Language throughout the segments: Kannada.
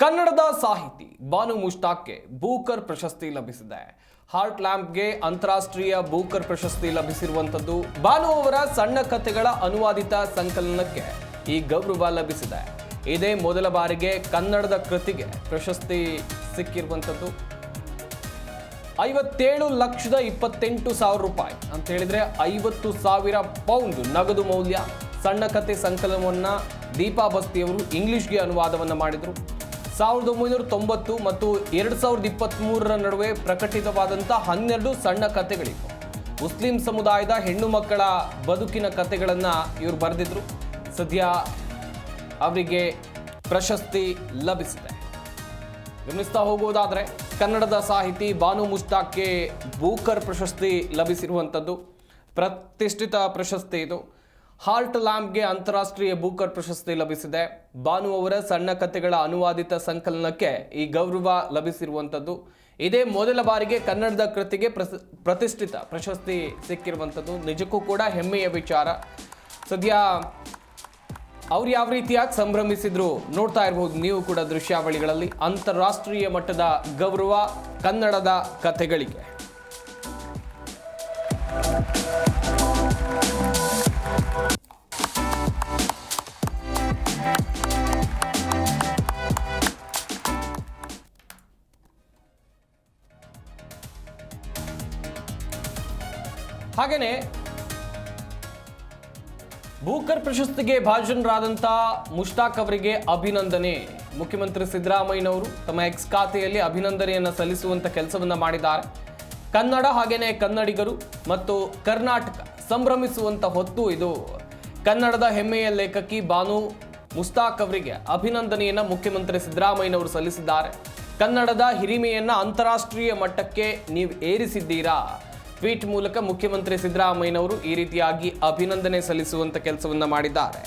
ಕನ್ನಡದ ಸಾಹಿತಿ ಬಾನು ಮುಷ್ತಾಕ್ಗೆ ಬೂಕರ್ ಪ್ರಶಸ್ತಿ ಲಭಿಸಿದೆ. ಹಾರ್ಟ್ ಲ್ಯಾಂಪ್ಗೆ ಅಂತಾರಾಷ್ಟ್ರೀಯ ಬೂಕರ್ ಪ್ರಶಸ್ತಿ ಲಭಿಸಿರುವಂಥದ್ದು ಬಾನು ಅವರ ಸಣ್ಣ ಕಥೆಗಳ ಅನುವಾದಿತ ಸಂಕಲನಕ್ಕೆ ಈ ಗೌರವ ಲಭಿಸಿದೆ. ಇದೇ ಮೊದಲ ಬಾರಿಗೆ ಕನ್ನಡದ ಕೃತಿಗೆ ಪ್ರಶಸ್ತಿ ಸಿಕ್ಕಿರುವಂಥದ್ದು. ಐವತ್ತೇಳು ಲಕ್ಷದ ಇಪ್ಪತ್ತೆಂಟು ಸಾವಿರ ರೂಪಾಯಿ ಅಂತ ಹೇಳಿದ್ರೆ ಐವತ್ತು ಸಾವಿರ ಪೌಂಡ್ ನಗದು ಮೌಲ್ಯ. ಸಣ್ಣ ಕತೆ ಸಂಕಲನವನ್ನ ದೀಪಾ ಬಸ್ತಿಯವರು ಇಂಗ್ಲಿಷ್ಗೆ ಅನುವಾದವನ್ನು ಮಾಡಿದರು. ಸಾವಿರದ ಒಂಬೈನೂರ ತೊಂಬತ್ತು ಮತ್ತು ಎರಡು ಸಾವಿರದ ಇಪ್ಪತ್ತ್ಮೂರರ ನಡುವೆ ಪ್ರಕಟಿತವಾದಂಥ ಹನ್ನೆರಡು ಸಣ್ಣ ಕಥೆಗಳಿವೆ ಮುಸ್ಲಿಂ ಸಮುದಾಯದ ಹೆಣ್ಣು ಮಕ್ಕಳ ಬದುಕಿನ ಕಥೆಗಳನ್ನು ಇವರು ಬರೆದಿದ್ರು. ಸದ್ಯ ಅವರಿಗೆ ಪ್ರಶಸ್ತಿ ಲಭಿಸಿದೆ. ಗಮನಿಸ್ತಾ ಹೋಗುವುದಾದರೆ ಕನ್ನಡದ ಸಾಹಿತಿ ಬಾನು ಮುಸ್ತಾಕ್ಗೆ ಬೂಕರ್ ಪ್ರಶಸ್ತಿ ಲಭಿಸಿರುವಂಥದ್ದು. ಪ್ರತಿಷ್ಠಿತ ಪ್ರಶಸ್ತಿ ಇದು. ಹಾರ್ಟ್ ಲ್ಯಾಂಪ್ಗೆ ಅಂತಾರಾಷ್ಟ್ರೀಯ ಬೂಕರ್ ಪ್ರಶಸ್ತಿ ಲಭಿಸಿದೆ. ಭಾನು ಅವರ ಸಣ್ಣ ಕಥೆಗಳ ಅನುವಾದಿತ ಸಂಕಲನಕ್ಕೆ ಈ ಗೌರವ ಲಭಿಸಿರುವಂಥದ್ದು. ಇದೇ ಮೊದಲ ಬಾರಿಗೆ ಕನ್ನಡದ ಕೃತಿಗೆ ಪ್ರತಿಷ್ಠಿತ ಪ್ರಶಸ್ತಿ ಸಿಕ್ಕಿರುವಂಥದ್ದು. ನಿಜಕ್ಕೂ ಕೂಡ ಹೆಮ್ಮೆಯ ವಿಚಾರ. ಸದ್ಯ ಅವ್ರು ಯಾವ ರೀತಿಯಾಗಿ ಸಂಭ್ರಮಿಸಿದ್ರು ನೋಡ್ತಾ ಇರಬಹುದು ನೀವು ಕೂಡ ದೃಶ್ಯಾವಳಿಗಳಲ್ಲಿ. ಅಂತಾರಾಷ್ಟ್ರೀಯ ಮಟ್ಟದ ಗೌರವ ಕನ್ನಡದ ಕಥೆಗಳಿಗೆ ಹಾಗೇನೆ ಭೂಕರ್ ಪ್ರಶಸ್ತಿಗೆ ಭಾಜನರಾದಂಥ ಮುಷ್ತಾಕ್ ಅವರಿಗೆ ಅಭಿನಂದನೆ. ಮುಖ್ಯಮಂತ್ರಿ ಸಿದ್ದರಾಮಯ್ಯನವರು ತಮ್ಮ ಎಕ್ಸ್ ಖಾತೆಯಲ್ಲಿ ಅಭಿನಂದನೆಯನ್ನು ಸಲ್ಲಿಸುವಂಥ ಕೆಲಸವನ್ನು ಮಾಡಿದ್ದಾರೆ. ಕನ್ನಡ ಹಾಗೆಯೇ ಕನ್ನಡಿಗರು ಮತ್ತು ಕರ್ನಾಟಕ ಸಂಭ್ರಮಿಸುವಂಥ ಹೊತ್ತು ಇದು. ಕನ್ನಡದ ಹೆಮ್ಮೆಯ ಲೇಖಕಿ ಬಾನು ಮುಸ್ತಾಕ್ ಅವರಿಗೆ ಅಭಿನಂದನೆಯನ್ನು ಮುಖ್ಯಮಂತ್ರಿ ಸಿದ್ದರಾಮಯ್ಯನವರು ಸಲ್ಲಿಸಿದ್ದಾರೆ. ಕನ್ನಡದ ಹಿರಿಮೆಯನ್ನು ಅಂತಾರಾಷ್ಟ್ರೀಯ ಮಟ್ಟಕ್ಕೆ ನೀವು ಏರಿಸಿದ್ದೀರಾ? ಟ್ವೀಟ್ ಮೂಲಕ ಮುಖ್ಯಮಂತ್ರಿ ಸಿದ್ದರಾಮಯ್ಯನವರು ಈ ರೀತಿಯಾಗಿ ಅಭಿನಂದನೆ ಸಲ್ಲಿಸುವಂತ ಕೆಲಸವನ್ನು ಮಾಡಿದ್ದಾರೆ.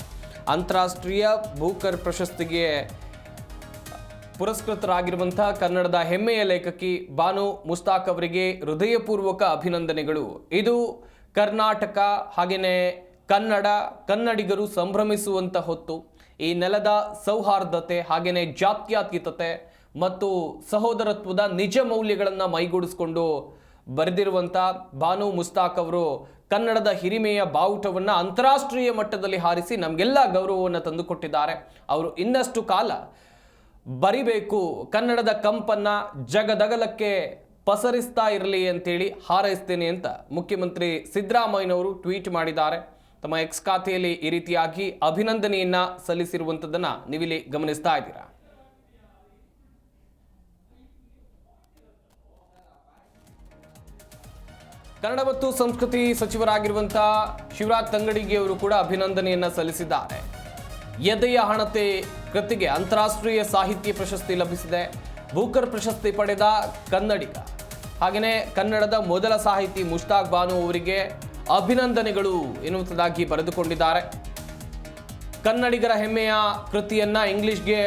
ಅಂತಾರಾಷ್ಟ್ರೀಯ ಭೂಕರ್ ಪ್ರಶಸ್ತಿಗೆ ಪುರಸ್ಕೃತರಾಗಿರುವಂಥ ಕನ್ನಡದ ಹೆಮ್ಮೆಯ ಲೇಖಕಿ ಬಾನು ಮುಸ್ತಾಕ್ ಅವರಿಗೆ ಹೃದಯಪೂರ್ವಕ ಅಭಿನಂದನೆಗಳು. ಇದು ಕರ್ನಾಟಕ ಹಾಗೆಯೇ ಕನ್ನಡ ಕನ್ನಡಿಗರು ಸಂಭ್ರಮಿಸುವಂಥ ಹೊತ್ತು, ಈ ನೆಲದ ಸೌಹಾರ್ದತೆ ಹಾಗೆಯೇ ಜಾತ್ಯಾತೀತತೆ ಮತ್ತು ಸಹೋದರತ್ವದ ನಿಜ ಮೌಲ್ಯಗಳನ್ನು ಮೈಗೂಡಿಸಿಕೊಂಡು ಬರೆದಿರುವಂಥ ಬಾನು ಮುಸ್ತಾಕ್ ಅವರು, ಕನ್ನಡದ ಹಿರಿಮೆಯ ಬಾವುಟವನ್ನು ಅಂತಾರಾಷ್ಟ್ರೀಯ ಮಟ್ಟದಲ್ಲಿ ಹಾರಿಸಿ ನಮಗೆಲ್ಲ ಗೌರವವನ್ನು ತಂದುಕೊಟ್ಟಿದ್ದಾರೆ. ಅವರು ಇನ್ನಷ್ಟು ಕಾಲ ಬರಿಬೇಕು, ಕನ್ನಡದ ಕಂಪನ್ನ ಜಗದಗಲಕ್ಕೆ ಪಸರಿಸ್ತಾ ಇರಲಿ ಅಂತೇಳಿ ಹಾರೈಸ್ತೇನೆ ಅಂತ ಮುಖ್ಯಮಂತ್ರಿ ಸಿದ್ದರಾಮಯ್ಯನವರು ಟ್ವೀಟ್ ಮಾಡಿದ್ದಾರೆ. ತಮ್ಮ ಎಕ್ಸ್ ಖಾತೆಯಲ್ಲಿ ಈ ರೀತಿಯಾಗಿ ಅಭಿನಂದನೆಯನ್ನ ಸಲ್ಲಿಸಿರುವಂಥದ್ದನ್ನು ನೀವಿಲ್ಲಿ ಗಮನಿಸ್ತಾ ಇದ್ದೀರಾ? ಕನ್ನಡ ಮತ್ತು ಸಂಸ್ಕೃತಿ ಸಚಿವರಾಗಿರುವಂತಹ ಶಿವರಾಜ್ ತಂಗಡಿಗೆ ಅವರು ಕೂಡ ಅಭಿನಂದನೆಯನ್ನು ಸಲ್ಲಿಸಿದ್ದಾರೆ. ಎದೆಯ ಹಣತೆ ಕೃತಿಗೆ ಅಂತಾರಾಷ್ಟ್ರೀಯ ಸಾಹಿತ್ಯ ಪ್ರಶಸ್ತಿ ಲಭಿಸಿದೆ. ಬೂಕರ್ ಪ್ರಶಸ್ತಿ ಪಡೆದ ಕನ್ನಡಿಗ. ಹಾಗೆಯೇ ಕನ್ನಡದ ಮೊದಲ ಸಾಹಿತಿ ಮುಷ್ತಾಕ್ ಬಾನು ಅವರಿಗೆ ಅಭಿನಂದನೆಗಳು ಎನ್ನುವಂಥದ್ದಾಗಿ ಬರೆದುಕೊಂಡಿದ್ದಾರೆ. ಕನ್ನಡಿಗರ ಹೆಮ್ಮೆಯ ಕೃತಿಯನ್ನ ಇಂಗ್ಲಿಷ್ಗೆ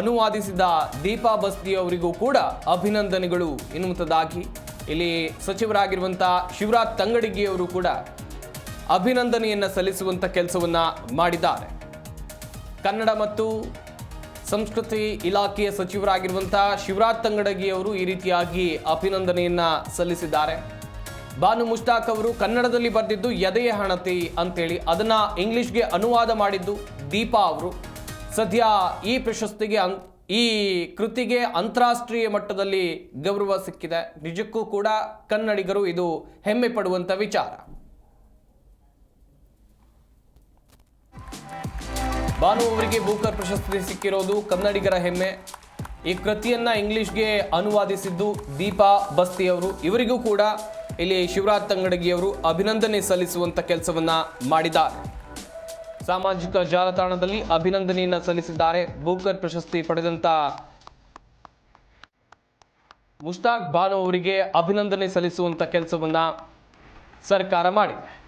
ಅನುವಾದಿಸಿದ ದೀಪಾ ಬಸ್ತಿ ಅವರಿಗೂ ಕೂಡ ಅಭಿನಂದನೆಗಳು ಎನ್ನುವಂಥದ್ದಾಗಿ ಇಲ್ಲಿ ಸಚಿವರಾಗಿರುವಂಥ ಶಿವರಾಜ್ ತಂಗಡಿಗಿ ಅವರು ಕೂಡ ಅಭಿನಂದನೆಯನ್ನು ಸಲ್ಲಿಸುವಂತ ಕೆಲಸವನ್ನ ಮಾಡಿದ್ದಾರೆ. ಕನ್ನಡ ಮತ್ತು ಸಂಸ್ಕೃತಿ ಇಲಾಖೆಯ ಸಚಿವರಾಗಿರುವಂಥ ಶಿವರಾಜ್ ತಂಗಡಗಿ ಅವರು ಈ ರೀತಿಯಾಗಿ ಅಭಿನಂದನೆಯನ್ನು ಸಲ್ಲಿಸಿದ್ದಾರೆ. ಬಾನು ಮುಷ್ತಾಕ್ ಅವರು ಕನ್ನಡದಲ್ಲಿ ಬರೆದಿದ್ದು ಎದೆಯ ಹಣತಿ ಅಂತೇಳಿ, ಅದನ್ನ ಇಂಗ್ಲಿಷ್ಗೆ ಅನುವಾದ ಮಾಡಿದ್ದು ದೀಪಾ ಅವರು. ಸದ್ಯ ಈ ಪ್ರಶಸ್ತಿಗೆ ಈ ಕೃತಿಗೆ ಅಂತಾರಾಷ್ಟ್ರೀಯ ಮಟ್ಟದಲ್ಲಿ ಗೌರವ ಸಿಕ್ಕಿದೆ. ನಿಜಕ್ಕೂ ಕೂಡ ಕನ್ನಡಿಗರು ಇದು ಹೆಮ್ಮೆ ಪಡುವಂಥ ವಿಚಾರ. ಬಾನು ಅವರಿಗೆ ಬೂಕರ್ ಪ್ರಶಸ್ತಿ ಸಿಕ್ಕಿರೋದು ಕನ್ನಡಿಗರ ಹೆಮ್ಮೆ. ಈ ಕೃತಿಯನ್ನ ಇಂಗ್ಲಿಷ್ಗೆ ಅನುವಾದಿಸಿದ್ದು ದೀಪಾ ಬಸ್ತಿ ಅವರು. ಇವರಿಗೂ ಕೂಡ ಇಲ್ಲಿ ಶಿವರಾಜ್ ತಂಗಡಗಿಯವರು ಅಭಿನಂದನೆ ಸಲ್ಲಿಸುವಂತ ಕೆಲಸವನ್ನ ಮಾಡಿದ್ದಾರೆ. ಸಾಮಾಜಿಕ ಜಾಲತಾಣದಲ್ಲಿ ಅಭಿನಂದನೆಯನ್ನು ಸಲ್ಲಿಸಿದ್ದಾರೆ. ಬೂಕರ್ ಪ್ರಶಸ್ತಿ ಪಡೆದಂತ ಮುಷ್ತಾಕ್ ಬಾನು ಅವರಿಗೆ ಅಭಿನಂದನೆ ಸಲ್ಲಿಸುವಂತ ಕೆಲಸವನ್ನ ಸರ್ಕಾರ ಮಾಡಿದೆ.